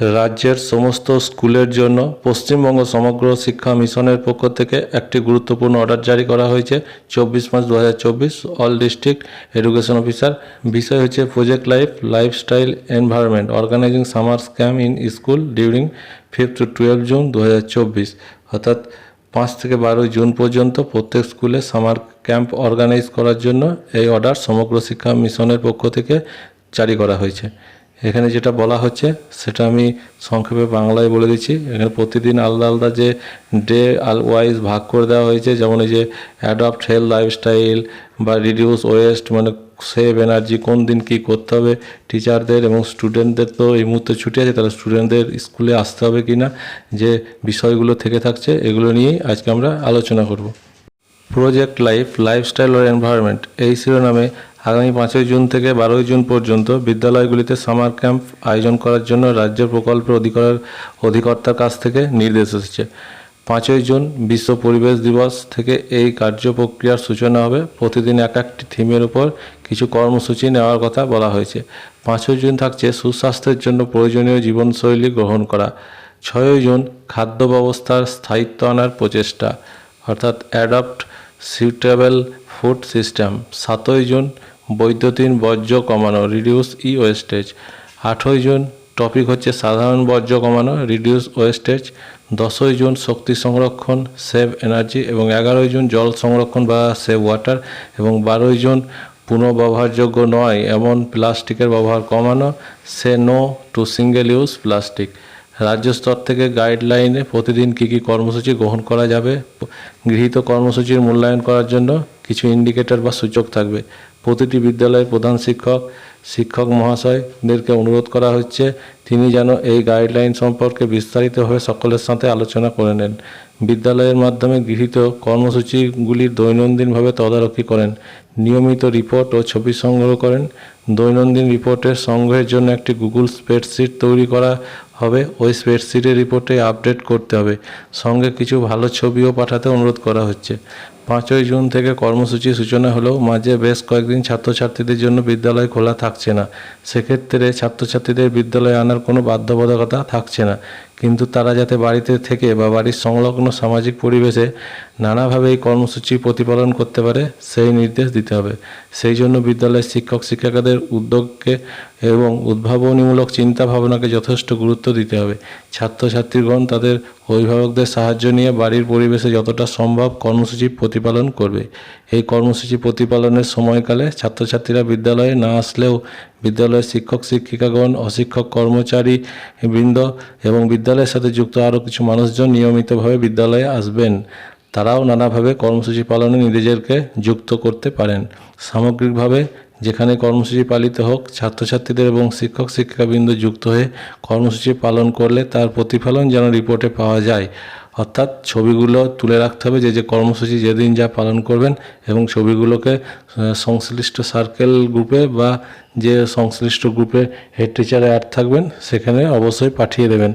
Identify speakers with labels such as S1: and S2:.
S1: রাজ্যের সমস্ত স্কুলের জন্য পশ্চিমবঙ্গ সমগ্র শিক্ষা মিশনের পক্ষ থেকে একটি গুরুত্বপূর্ণ অর্ডার জারি করা হয়েছে। চব্বিশ পাঁচ দু অল ডিস্ট্রিক্ট এডুকেশন অফিসার বিষয় হচ্ছে project life lifestyle environment organizing summer scam in school during fifth to twelve June দু হাজার চব্বিশ, অর্থাৎ পাঁচ থেকে বারোই জুন পর্যন্ত প্রত্যেক স্কুলে সামার ক্যাম্প অর্গানাইজ করার জন্য এই অর্ডার সমগ্র শিক্ষা মিশনের পক্ষ থেকে জারি করা হয়েছে। এখানে যেটা বলা হচ্ছে, সেটা আমি সংক্ষেপে বাংলায় বলে দিচ্ছি। এখানে প্রতিদিন আলাদা আলাদা যে ডে আল ওয়াইজ ভাগ করে দেওয়া হয়েছে, যেমন এই যে অ্যাডপ্ট হেলথ লাইফস্টাইল বা রিডিউস ওয়েস্ট মানে সেভ এনার্জি কোন দিন কী করতে হবে টিচারদের এবং স্টুডেন্টদের তো এই মুহূর্তে ছুটি আছে, তাহলে স্টুডেন্টদের স্কুলে আসতে হবে কি না যে বিষয়গুলো থেকে থাকছে, এগুলো নিয়েই আজকে আমরা আলোচনা করব। প্রজেক্ট লাইফ লাইফস্টাইল ও এনভায়রনমেন্ট এই শিরোনামে আগামী পাঁচই জুন থেকে বারোই জুন পর্যন্ত বিদ্যালয়গুলিতে সামার ক্যাম্প আয়োজন করার জন্য রাজ্য প্রকল্পের অধিকার অধিকর্তার কাছ থেকে নির্দেশ এসেছে। পাঁচই জুন বিশ্ব পরিবেশ দিবস থেকে এই কার্য প্রক্রিয়ার সূচনা হবে। প্রতিদিন এক একটি থিমের উপর কিছু কর্মসূচি নেওয়ার কথা বলা হয়েছে। পাঁচই জুন থাকছে সুস্বাস্থ্যের জন্য প্রয়োজনীয় জীবনশৈলী গ্রহণ করা। ছয়ই জুন খাদ্য ব্যবস্থার স্থায়িত্ব আনার প্রচেষ্টা, অর্থাৎ অ্যাডপ্ট সুইটেবল ফুড সিস্টেম। সাতই জুন বৈদ্যুতিন বর্জ্য কমানো রিডিউস ই ওয়েস্টেজ আটই জুন টপিক হচ্ছে সাধারণ বর্জ্য কমানো রিডিউস ওয়েস্টেজ দশই জুন, শক্তি সংরক্ষণ সেভ এনার্জি এবং এগারোই জুন, জল সংরক্ষণ বা সেভ ওয়াটার এবং বারোই জুন পুনঃব্যবহারযোগ্য নয়, এমন প্লাস্টিকের ব্যবহার কমানো say no to single use plastic রাজ্য স্তর থেকে গাইডলাইনে প্রতিদিন কী কী কর্মসূচি গ্রহণ করা যাবে? গৃহীত কর্মসূচির মূল্যায়ন করার জন্য কিছু ইন্ডিকেটর বা সূচক থাকবে। প্রতিটি বিদ্যালয়ের প্রধান শিক্ষক শিক্ষক মহাশয়দেরকে অনুরোধ করা হচ্ছে, তিনি যেন এই গাইডলাইন সম্পর্কে বিস্তারিতভাবে সকলের সাথে আলোচনা করে নেন। বিদ্যালয়ের মাধ্যমে গৃহীত কর্মসূচিগুলির দৈনন্দিনভাবে তদারকি করেন, নিয়মিত রিপোর্ট ও ছবি সংগ্রহ করেন, দৈনন্দিন রিপোর্টের সংগ্রহের জন্য একটি গুগল স্প্রেডশিট তৈরি করা হবে, ওই স্প্রেডশিটের রিপোর্টে আপডেট করতে হবে। সঙ্গে কিছু ভালো ছবিও পাঠাতে অনুরোধ করা হচ্ছে। পাঁচই জুন থেকে কর্মসূচি সূচনা হলেও মাঝে বেশ কয়েকদিন ছাত্রছাত্রীদের জন্য বিদ্যালয় খোলা থাকছে না। সেক্ষেত্রে ছাত্রছাত্রীদের বিদ্যালয়ে আনার কোনো বাধ্যবাধকতা থাকছে না। কিন্তু তারা যাতে বাড়িতে থেকে বা বাড়ির সংলগ্ন সামাজিক পরিবেশে নানাভাবে এই কর্মসূচি প্রতিপালন করতে পারে, সেই নির্দেশ দিতে হবে। সেই জন্য বিদ্যালয়ের শিক্ষক শিক্ষিকাদের উদ্যোগকে এবং উদ্ভাবনীমূলক চিন্তা ভাবনাকে যথেষ্ট গুরুত্ব দিতে হবে। ছাত্রছাত্রীগণ তাদের অভিভাবকদের সাহায্য নিয়ে বাড়ির পরিবেশে যতটা সম্ভব কর্মসূচি প্রতিপালন করবে। এই কর্মসূচি প্রতিপালনের সময়কালে ছাত্রছাত্রীরা বিদ্যালয়ে না আসলেও বিদ্যালয়ের শিক্ষক, শিক্ষিকাগণ, অশিক্ষক কর্মচারী বৃন্দ এবং বিদ্যালয়ের সাথে যুক্ত আরও কিছু মানুষজন নিয়মিতভাবে বিদ্যালয়ে আসবেন। তারাও নানাভাবে কর্মসূচি পালনে নিজেদেরকে যুক্ত করতে পারেন। সামগ্রিকভাবে যেখানে কর্মসূচি পালিত হোক, ছাত্রছাত্রীদের এবং শিক্ষক, শিক্ষিকাবৃন্দ যুক্ত হয়ে কর্মসূচি পালন করলে তার প্রতিফলন যেন রিপোর্টে পাওয়া যায়। অর্থাৎ ছবিগুলো তুলে রাখতে হবে যে যে কর্মসূচি যেদিন যা পালন করবেন এবং ছবিগুলোকে সংশ্লিষ্ট সার্কেল গ্রুপে বা যে সংশ্লিষ্ট গ্রুপে হেড টিচারে অ্যাড থাকবেন, সেখানে অবশ্যই পাঠিয়ে দেবেন।